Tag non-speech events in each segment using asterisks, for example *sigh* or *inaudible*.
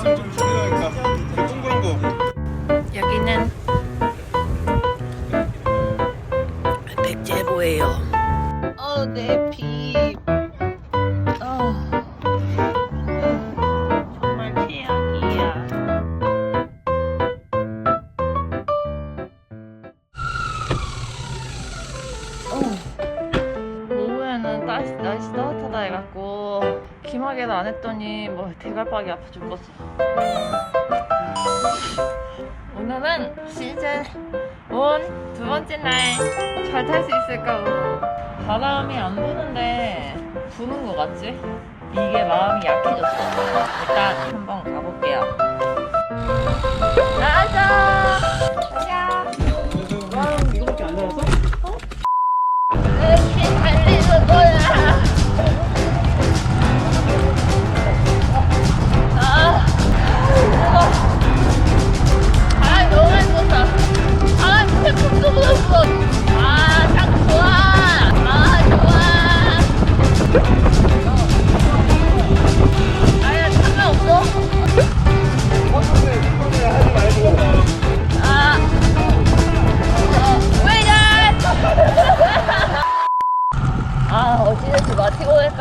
있으면 좀. 그 동그란 거. 여기는 백제보예요. 기막에도 안 했더니 뭐 대갈박이 아파 죽겠어. 오늘은 시즌 1두 번째 날 잘 탈 수 있을까? 바람이 안 부는데 부는 것 같지? 이게 마음이 약해졌어. 일단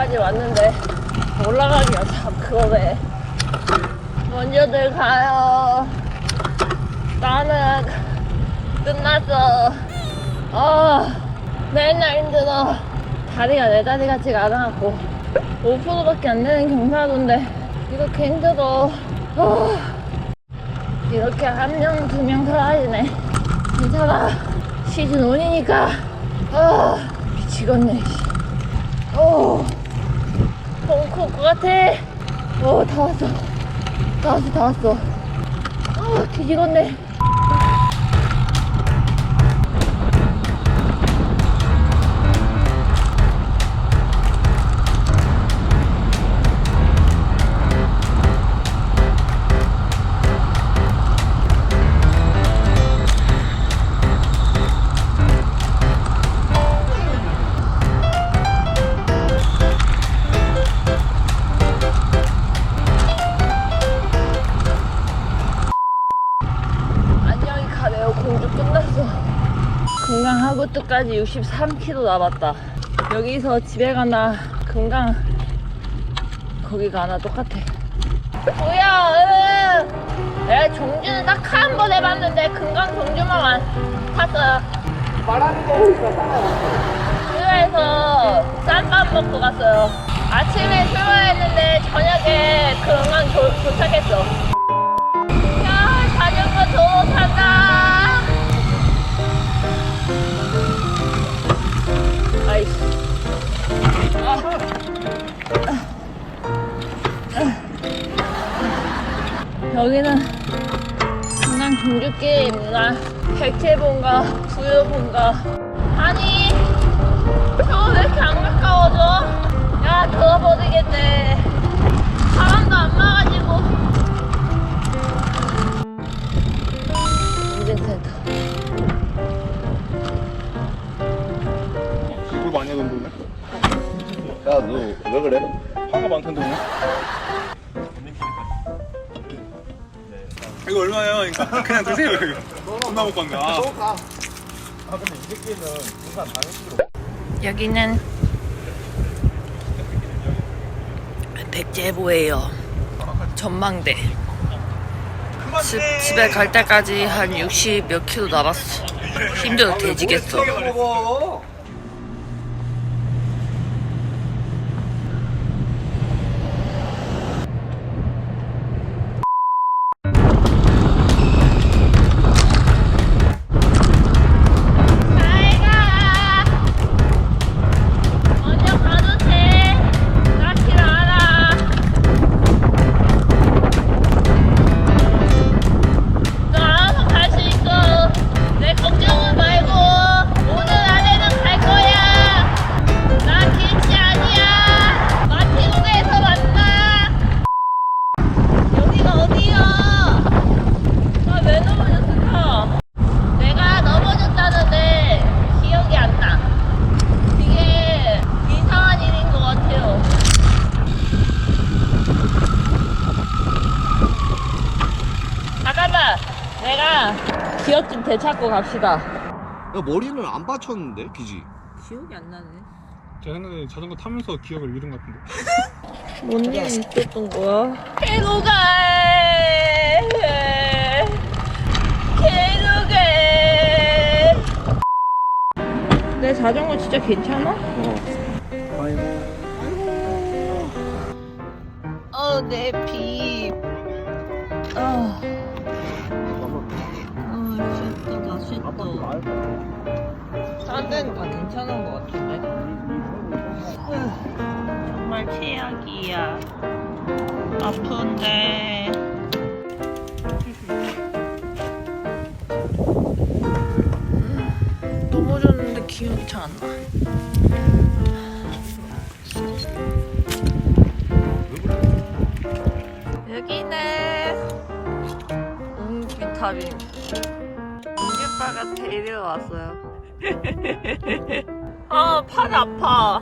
마티고에까지 왔는데 올라가기가 참 그거네. 먼저들 가요. 나는 끝났어. 아, 맨날 힘들어. 다리가 내 다리 같지가 않아갖고 5%밖에 안 되는 경사도인데 이렇게 힘들어. 아, 이렇게 한 명, 두 명 사라지네. 괜찮아. 시즌 1이니까. 아, 미치겠네. 씨. 오, 펑크 것 같아. 오, 다 왔어. 다 왔어, 다 왔어. 아, 뒤지겠네. 끝났어. 금강하고 끝까지 63km 남았다. 여기서 집에 가나 금강 거기 가나 똑같아. 뭐야? 응. 내가 종주는 딱 한 번 해봤는데 금강 종주만 안 탔어요. 따라와. 휴가에서 쌈밥 먹고 갔어요. 아침에 출발했는데 저녁에 금강 도, 도착했어. 여기는 금강 종주길입니다. 백제본가 부여본가 아니 저거 왜 이렇게 안 가까워져? 야 더워버리겠네 이거 얼마예요? 그러니까 그냥 드세요 이거. 존나 못 봤네. 아. 아, 근데 이 새끼는 부산 당일치기로 여기는 백제보예요 전망대 집, 집에 갈 때까지 한 60 몇 킬로 남았어 힘들어 돼지겠어 구역좀 되찾고 갑시다. 야 머리는 안 받쳤는데 기지 기억이 안 나네. 제 생각에 자전거 타면서 기억을 잃은 것 같은데. *laughs* 뭔 일이 있었던 거야? 개노가 개노가 내 자전거 진짜 괜찮아? 어, 내 비. 아, 딴 데는 다 괜찮은 것 같은데. 정말 최악이야. 아픈데. 넘어졌는데 기억이 잘 안 나. 여기는 웅기탑임. 웅 기빠가 데려왔어요. *laughs* 아, 팔 아파.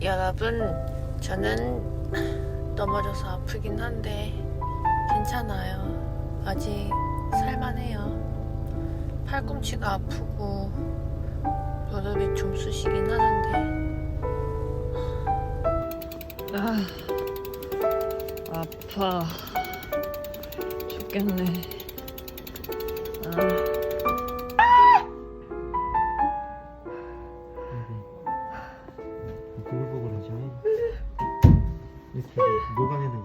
여러분, 저는 넘어져서 아프긴 한데 괜찮아요. 아직 살만해요. 팔꿈치가 아프고 무릎이 좀 쑤시긴 하는데 아, 아파 죽겠네. 아. 뭐 녹아내는